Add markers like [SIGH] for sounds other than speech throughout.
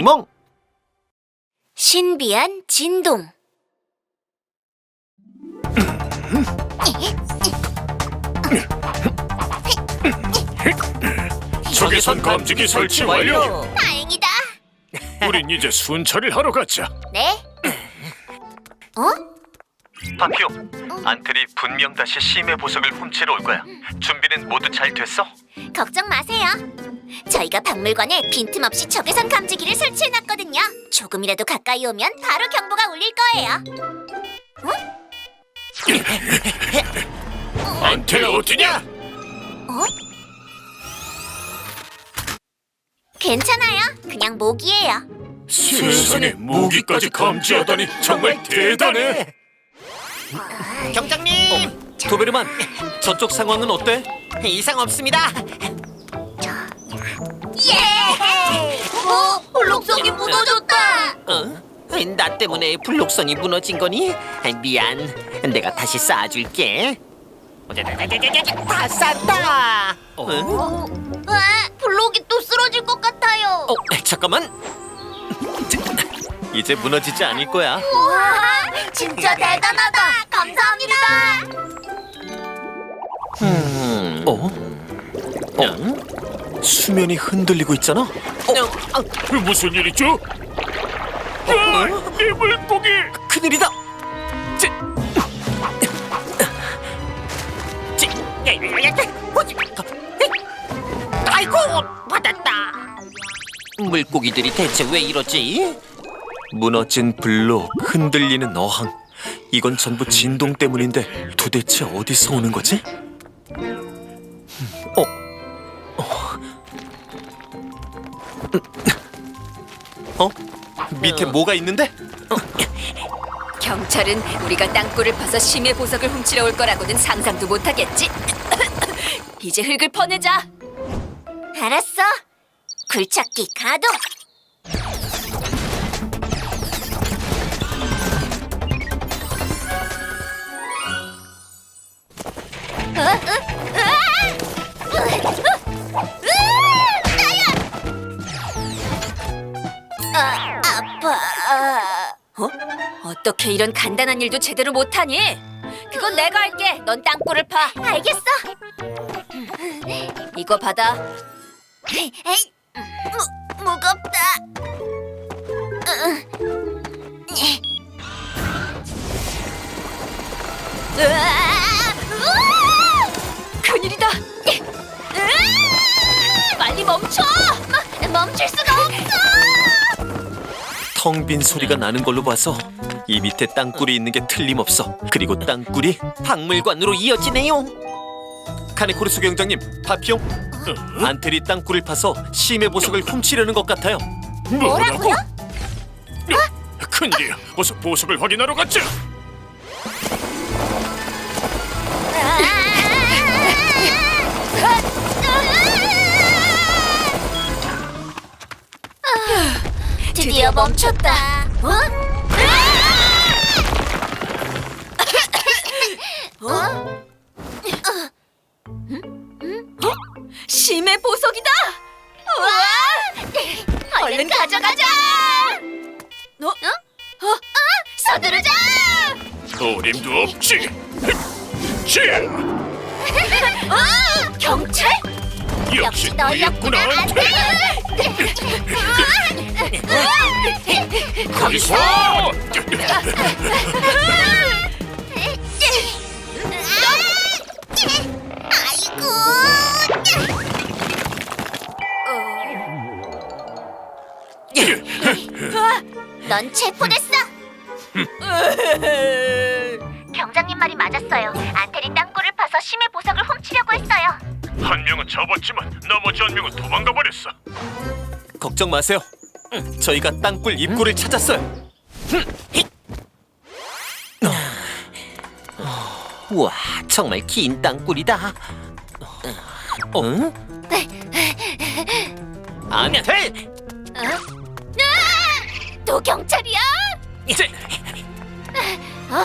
멍! 신비한 진동. 적외선 감지기 설치 완료. 다행이다. 우린 이제 순찰을 하러 가자. 네? 파피오, 안틀이 분명 다시 심해 보석을 훔치러 올 거야. 준비는 모두 잘 됐어? 걱정 마세요. 저희가 박물관에 빈틈없이 적외선 감지기를 설치해놨거든요. 조금이라도 가까이 오면 바로 경보가 울릴 거예요. 안테 어디냐? 괜찮아요. 그냥 모기예요. 세상에 무기까지 감지하다니 정말 대단해. 경장님 도베르만, 저쪽 상황은 어때? 이상 없습니다. 예! 어? 블록성이 무너졌다. 어? 나 때문에 블록성이 무너진 거니? 미안. 내가 다시 쌓아줄게. 다 쌌다. 어? 와, 블록이 또 쓰러질 것 같아요. 어, 잠깐만. [LAUGHS] 이제 무너지지 않을 거야. 우와, 진짜 대단하다. 감사합니다. 음. 어? 어? 수면이 흔들리고 있잖아? 어, 어, 무슨 일이죠? 아, 내 물고기! 큰일이다. 찌. 아이고 받았다. 물고기들이 대체 왜 이러지? 무너진 블록, 흔들리는 어항. 이건 전부 진동 때문인데 도대체 어디서 오는 거지? 어? 어? 어? 밑에 뭐가 있는데? 경찰은 우리가 땅굴을 파서 심해 보석을 훔치러 올 거라고는 상상도 못하겠지. [LAUGHS] 이제 흙을 퍼내자. 알았어. 굴착기 가동. 어? 어? 어? 어떻게 이런 간단한 일도 제대로 못하니? 그건 내가 할게. 넌 땅굴을 파. 알겠어. 이거 받아. 에이, 무, 무겁다. 으아! 으아! 큰일이다. 으아! 빨리 멈춰! 멈- 멈출 수가 없어! 텅 빈 소리가 나는 걸로 봐서 이 밑에 땅굴이 있는 게 틀림없어. 그리고 땅굴이 박물관으로 이어지네요. 카네코르 수경장님, 파피용, 안테리 땅굴을 파서 심해 보석을 훔치려는 것 같아요. 뭐라고? 큰일이야. 어서 보석을 확인하러 가자. 드디어 멈췄다. 어? 어? 심해 보석이다. 우와! 얼른 가져가자. 어? 어? 어? 서두르자. 어림도 없지. 자, 어? 경찰? 역시. 너였구나. 안 돼. 거기서! 넌 체포됐어. 경장님 말이 맞았어요. 안테리 땅굴을 파서 심해 보석을 훔치려고 했어요. 한 명은 잡았지만 나머지 한 명은 도망가 버렸어. 걱정 마세요. 저희가 땅굴 입구를 찾았어요. 우와, 정말 긴 땅굴이다. 어? 안테! 또 경찰이야? 제, 어?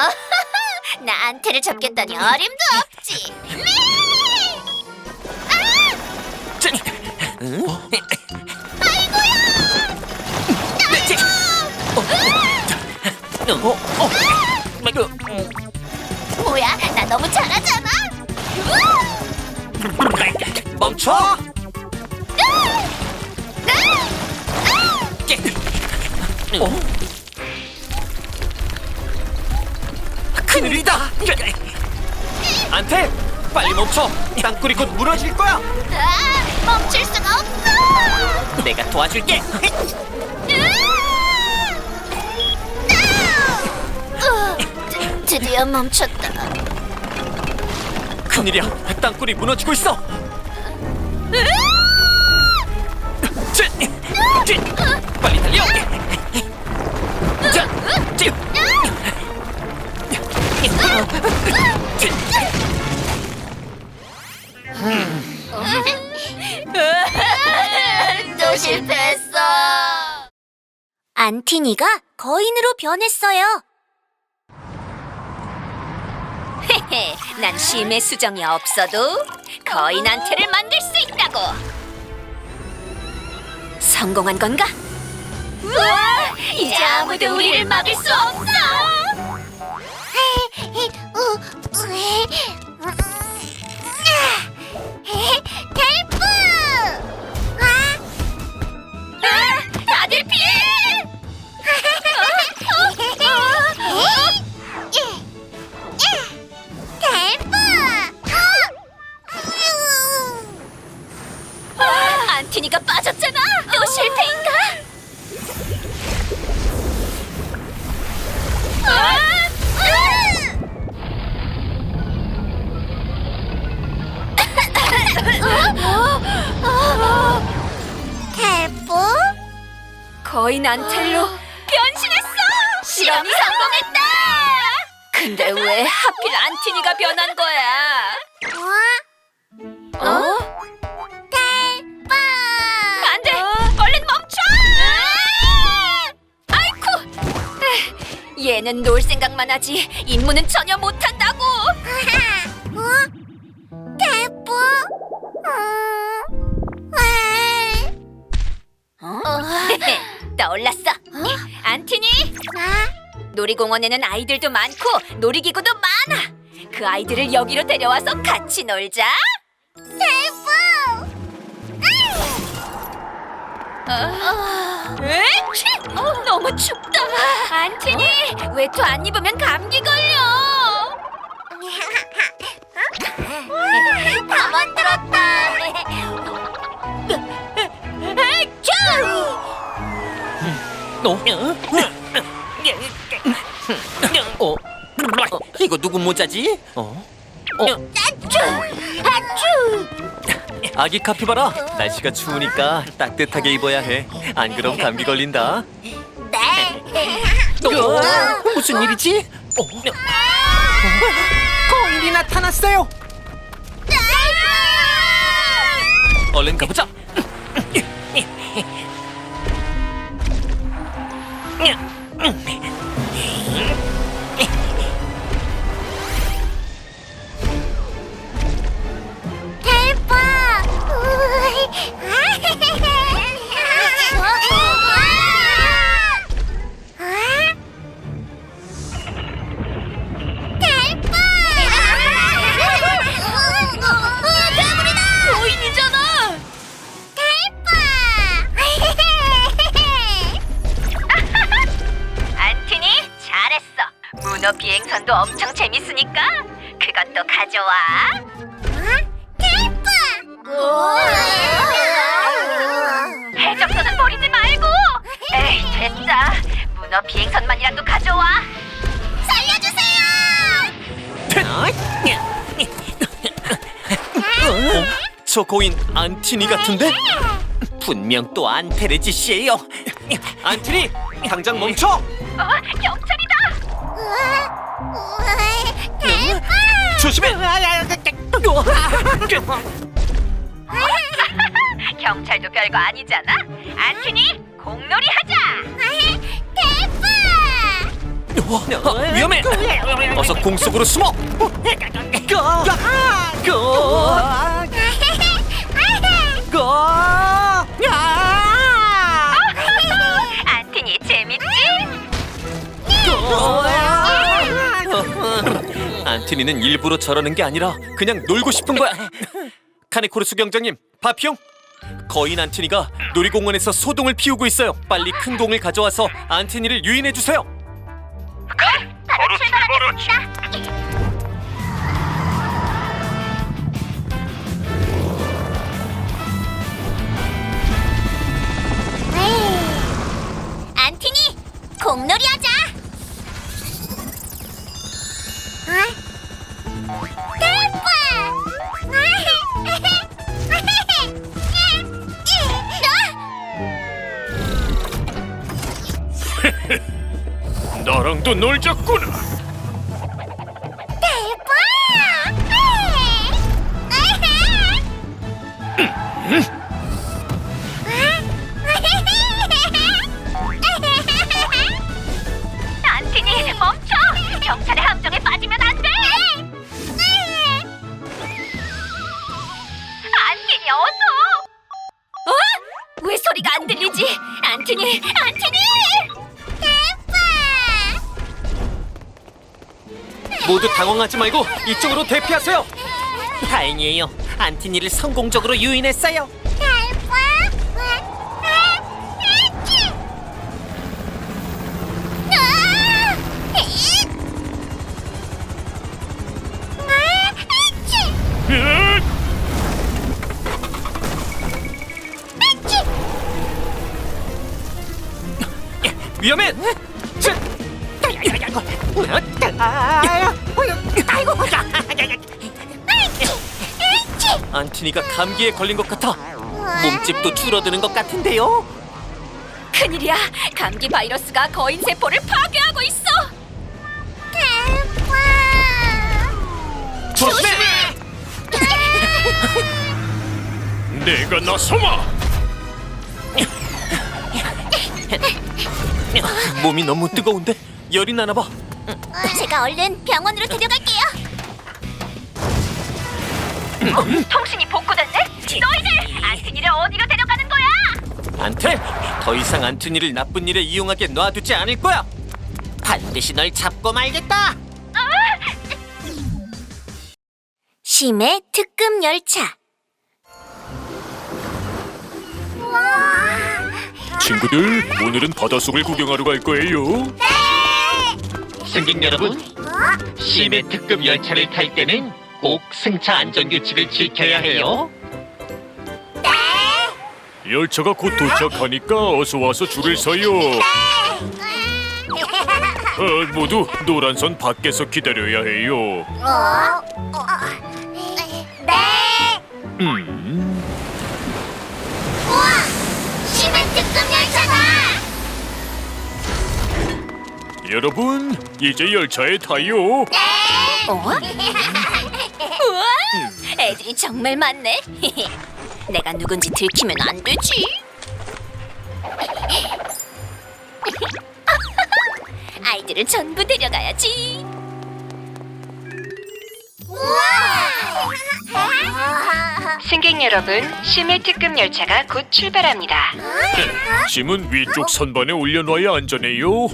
[LAUGHS] 나 안테를 잡겠다니 어림도 없지. [LAUGHS] 제, 응? 어, 어. 그, 뭐야? 나 너무 잘하잖아. 멈춰! 어? 큰일이다! 안테 빨리 멈춰. 땅굴이 곧 무너질 거야. 아, 멈출 수가 없어. 내가 도와줄게. 으, 드- 드디어 멈췄다. 큰일이야. 땅굴이 무너지고 있어. 빨리 달려. 자, 쟤. 실패했어. 안티니가 거인으로 변했어요. 헤헤, 난 심해 수정이 없어도 거인한테를 만들 수 있다고. 성공한 건가? 우와, 이제 아무도 우리를 막을 수 없어. 빠졌잖아. 또 실패인가? 텔프? 거인 안텔로 변신했어. 실험이 성공했다. 근데 왜 하필 안티니가 변한 거야? 어? 어? 얘는 놀 생각만 하지 임무는 전혀 못한다고! 어? 텔프? 어? 왜? 어? [LAUGHS] 떠올랐어! 안티니! 나? 놀이공원에는 아이들도 많고 놀이기구도 많아! 그 아이들을 여기로 데려와서 같이 놀자! 텔프! 에취! 어, 너무 춥다! 안티니! 외투 안 입으면 감기 걸려! 다 만들었다! 어? 어? 어? 이거 누구 모자지? 어? 어? 아 기 카피바라. 날씨가 추우니까 따뜻하게 입어야 해. 안 그럼 감기 걸린다. 네! [LAUGHS] 어? 무슨 일이지? 어? 거인이 나타났어요. 얼른 가보자. [LAUGHS] 저 거인 안티니 같은데? 분명 또 안테레지씨예요. 안티니, 당장 멈춰. 어, 경찰이다. 조심해. 경찰도 별거 아니잖아. 안티니 공놀이 하자. 어, 위험해. 어서 공 속으로 숨어. 고! [LAUGHS] 고! 아! 안티니 재밌지? 고! 안티니는 [LAUGHS] 일부러 저러는 게 아니라 그냥 놀고 싶은 거야. 카네코르스 경장님, 바피용. 거인 안티니가 놀이공원에서 소동을 피우고 있어요. 빨리 큰 공을 가져와서 안티니를 유인해 주세요. 바로 출발하겠습니다. 공놀이 하자. 나랑도 [LAUGHS] 놀자꾸나. 당황하지 말고 이쪽으로 대피하세요. 다행이에요. 안티니를 성공적으로 유인했어요. 위험해. 자. 안티니가 감기에 걸린 것 같아. 몸집도 줄어드는 것 같은데요. 큰일이야. 감기 바이러스가 거인 세포를 파괴하고 있어. 조심해. 내가 나서마. 몸이 너무 뜨거운데 열이 나나 봐. 제가 얼른 병원으로 데려갈게요. 통신이 복구됐네. 너희들 안티니를 어디로 데려가는 거야? 안테, 더 이상 안토니를 나쁜 일에 이용하게 놔두지 않을 거야. 반드시 널 잡고 말겠다. 심해 특급 열차. 친구들, 오늘은 바닷속을 구경하러 갈 거예요. 승객 여러분, 심해 특급 열차를 탈 때는 꼭 승차 안전 규칙을 지켜야 해요. 열차가 곧 도착하니까 어서 와서 줄을 서요. 어, 모두 노란 선 밖에서 기다려야 해요. 네. 음, 여러분, 이제 열차에 타요. 어? [LAUGHS] 우와, 애들이 정말 많네. [LAUGHS] 내가 누군지 들키면 안 되지. [LAUGHS] 아이들을 전부 데려가야지. 승객 여러분, 심해 특급 열차가 곧 출발합니다. 짐은 위쪽 선반에 올려놔야 안전해요.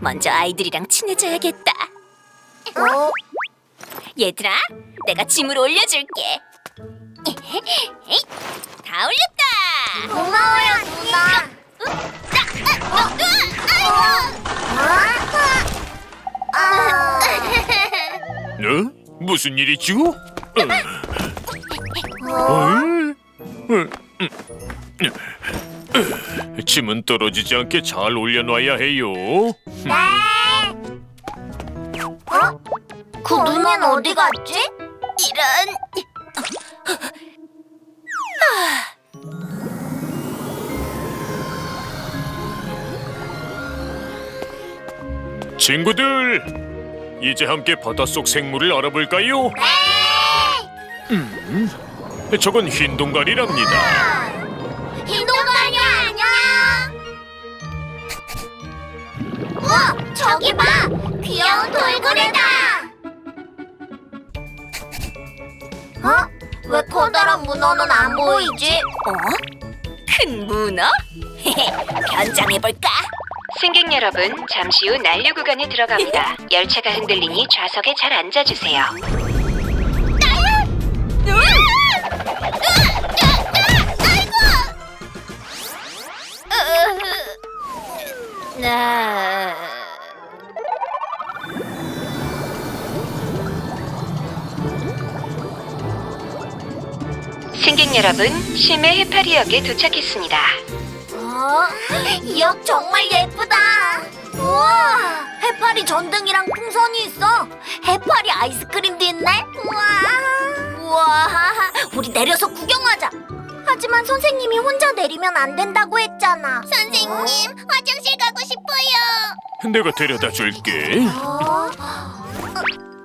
먼저 아이들이랑 친해져야겠다. 얘들아, 내가 짐을 올려줄게. 다 올렸다. 고마워요, 누나. 어? 무슨 일이죠? 어. 어? 어, 음. 어, 짐은 떨어지지 않게 잘 올려놔야 해요. 어? 그 누나는 어디 갔지? 이런. 친구들, 이제 함께 바닷속 생물을 알아볼까요? 음, 저건 흰 동갈이랍니다. 우와, 저기 봐, 귀여운 돌고래다. 어? 왜 커다란 문어는 안 보이지? 어? 큰 문어? 변장해볼까? 승객 여러분, 잠시 후 난류 구간에 들어갑니다. 열차가 흔들리니 좌석에 잘 앉아주세요. 나... 승객 여러분, 심해 해파리역에 도착했습니다. 어? 역 정말 예쁘다. 우와, 해파리 전등이랑 풍선이 있어. 해파리 아이스크림도 있네. 우와. 우와, 우리 내려서 구경하자. 하지만 선생님이 혼자 내리면 안 된다고 했잖아. 선생님, 화장실 가고 싶어요. 내가 데려다 줄게. 어?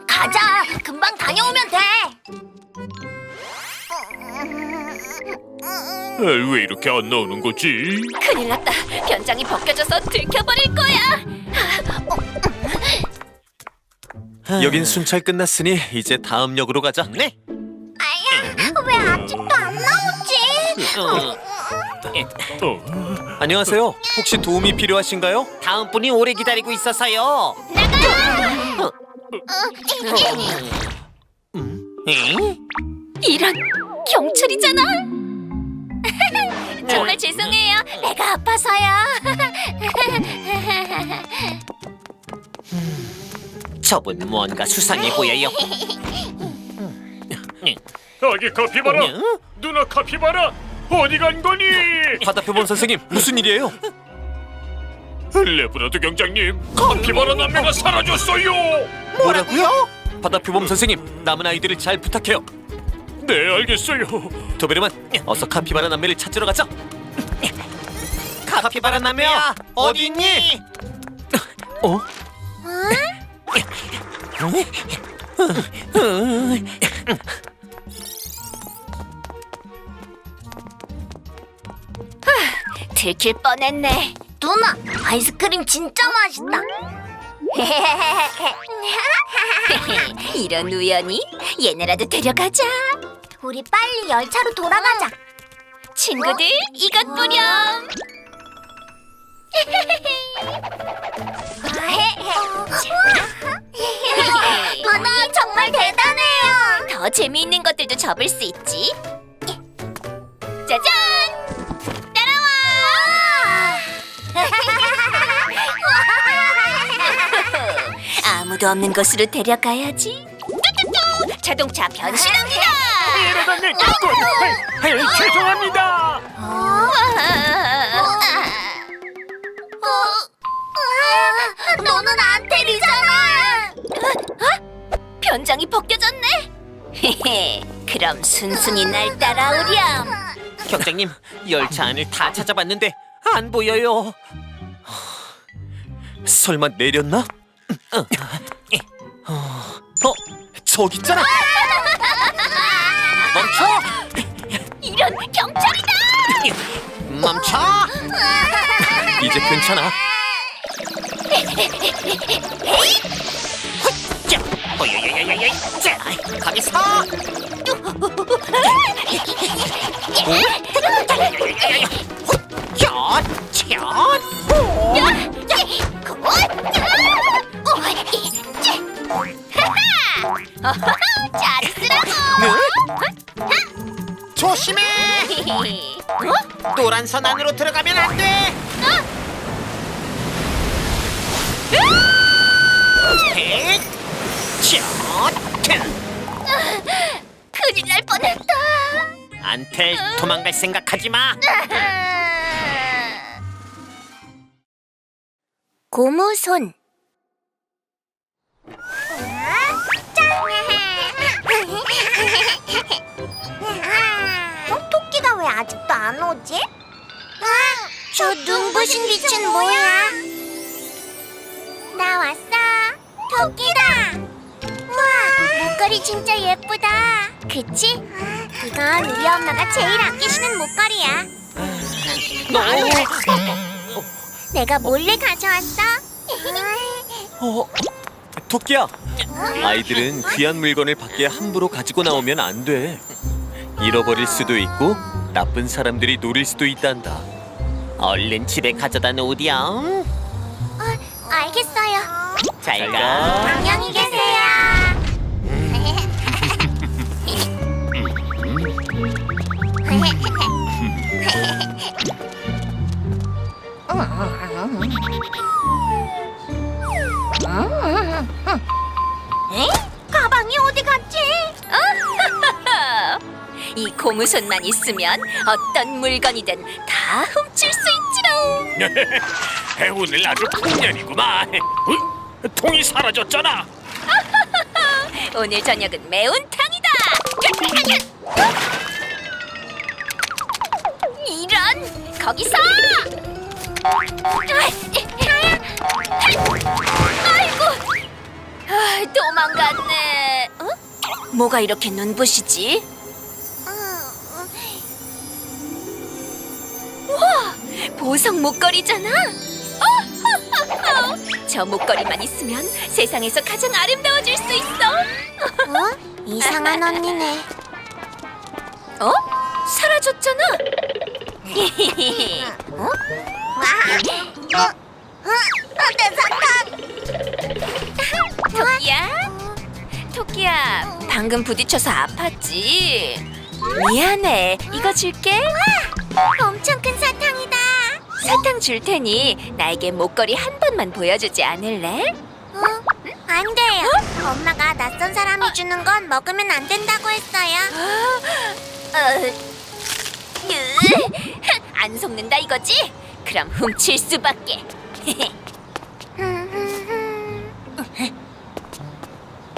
가자. 금방 다녀오면 돼. 아, 왜 이렇게 안 나오는 거지? 큰일 났다. 변장이 벗겨져서 들켜버릴 거야. 여긴 순찰 끝났으니 이제 다음 역으로 가자. 네. 아야, 왜 아직도 안 나오지? 어, 안녕하세요. 혹시 도움이 필요하신가요? 다음 분이 오래 기다리고 있어서요. 이런 경찰이잖아. 정말 죄송해요. 내가 아파서요. [LAUGHS] 저분 뭔가 수상해 보여요. 아기 카피바라, 응? 누나 카피바라, 어디 간 거니? 바다표범 선생님 무슨 일이에요? 레브라도 경장님, 카피바라 남매가 사라졌어요. 뭐라고요? 바다표범 선생님 남은 아이들을 잘 부탁해요. 네, 알겠어요. 도베르만 어서 카피바라 남매를 찾으러 가자. 카피바라 남매야 어디 있니? 어? 들킬 뻔했네. 누나, 아이스크림 진짜 맛있다. [LAUGHS] 이런 우연이 얘네라도 데려가자. 우리 빨리 열차로 돌아가자. 친구들 이것 뿌렴. 누나 정말 대단해요. 더 재미있는 것들도 접을 수 있지. 짜잔! [LAUGHS] 아무도 없는 곳으로 데려가야지. 뚜뚜뚜! 자동차 변신합니다. 이러다니 자꾸. 죄송합니다. 너는 안 때리잖아. 변장이 벗겨졌네. 그럼 순순히 날 따라오렴. 경장님 열차 안을 다 찾아봤는데 안 보여요. 설마 내렸나? 어, 저기 있잖아. 멈춰! 이런 경찰이다. 멈춰! 이제 괜찮아. 자, 어여여여여여, 자, 거기서. 샷, 샷, 잘 쓰라고. 조심해! 노란 선 안으로 들어가면 안 돼. 큰일 날 뻔했다. 안텔 도망갈 생각하지 마. [LAUGHS] 고무손. 어? [LAUGHS] 토끼가 왜 아직도 안 오지? 저 눈부신 빛은 뭐야? 나 왔어. 토끼다. 목걸이 진짜 예쁘다. 그치? 이건 우리 엄마가 제일 아끼시는 목걸이야. [LAUGHS] 내가 몰래 가져왔어. 어, 토끼야. 아이들은 귀한 물건을 밖에 함부로 가지고 나오면 안 돼. 잃어버릴 수도 있고 나쁜 사람들이 노릴 수도 있단다. 얼른 집에 가져다 놓으렴. 어, 알겠어요. 잘 가. 안녕히 계세요. 에? 가방이 어디 갔지? [LAUGHS] 이 고무선만 있으면 어떤 물건이든 다 훔칠 수 있지롱. [LAUGHS] 오늘 아주 풍년이구만. 어? 통이 사라졌잖아. [LAUGHS] 오늘 저녁은 매운탕이다. 거기서. 아이고, 아, 도망갔네. 어? 뭐가 이렇게 눈부시지? 와, 보석 목걸이잖아. 어? 저 목걸이만 있으면 세상에서 가장 아름다워질 수 있어. 어? 이상한 언니네. 어? 사라졌잖아. 어? 와! 어? 어? 내 사탕! 토끼야? 토끼야, 방금 부딪혀서 아팠지? 미안해. 이거 줄게. 엄청 큰 사탕이다. 사탕 줄 테니 나에게 목걸이 한 번만 보여주지 않을래? 어? 안 돼요. 엄마가 낯선 사람이 주는 건 먹으면 안 된다고 했어요. 어, 으, [LAUGHS] 안 속는다 이거지? 그럼 훔칠 수밖에. [LAUGHS]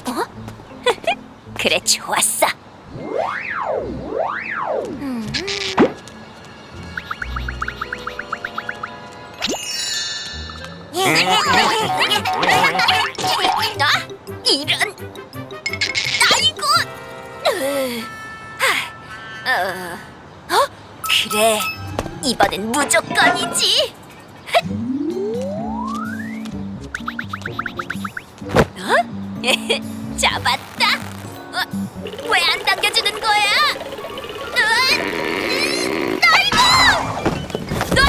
어? [LAUGHS] 그래 좋았어. 나 이런. 아이고. 어? 그래. 이번엔 무조건이지. 어? 잡았다. 어? 왜 안 당겨주는 거야? 으, 아이고! 으,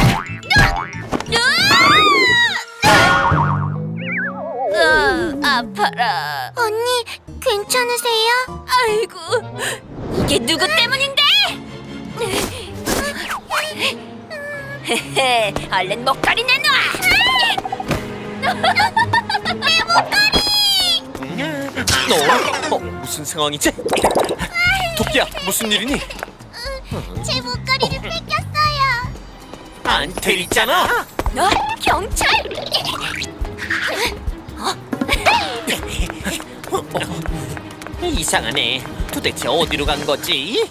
으, 으, 으, 아파라. 언니, 괜찮으세요? 아이고, 이게 누구 때문인데? [LAUGHS] 얼른 목걸이 내놔. 너 어, 무슨 상황이지? [LAUGHS] 토끼야 무슨 일이니? 제 목걸이를 뺏겼어요. 안텔 있잖아. 너 경찰? [LAUGHS] 이상하네. 도대체 어디로 간 거지?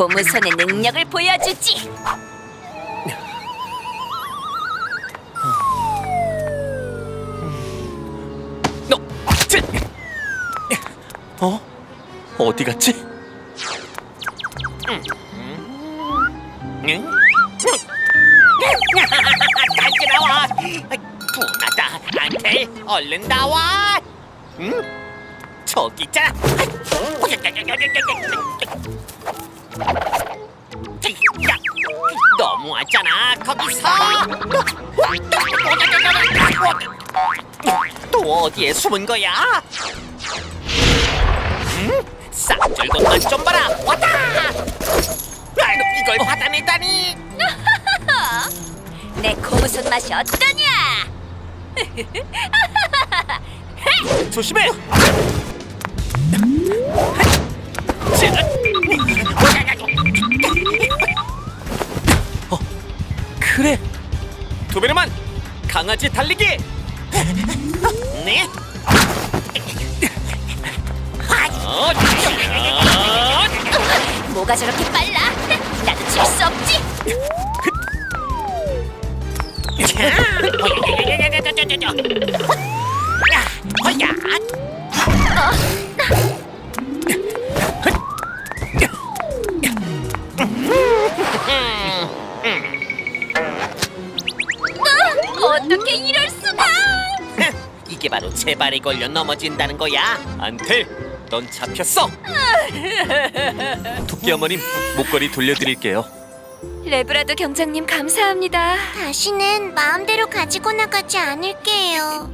고무선의 능력을 보여주지. 너, 쟤! 어? 어디 갔지? 응? 다시 나와! 분하다, 안텔, 얼른 나와! 응? 저기 있잖아! 야, 너무하잖아, 거기서! 또 어디에 숨은 거야? 응? 쌍절 것만 좀 봐라! 왔다! 아이고, 이걸 받아내다니! 내 고무선 맛이 어떠냐? 조심해! 어, 그래! 도베르만! 강아지 달리기! 네? 어, 뭐가 저렇게 빨라? 나도 질수 없지. 어 떻게 이럴 수가? 이게 바로 제 발에 걸려 넘어진다는 거야. 안텔, 넌 잡혔어. [LAUGHS] 토끼 어머님 목걸이 돌려드릴게요. 레브라도 경장님 감사합니다. 다시는 마음대로 가지고 나가지 않을게요.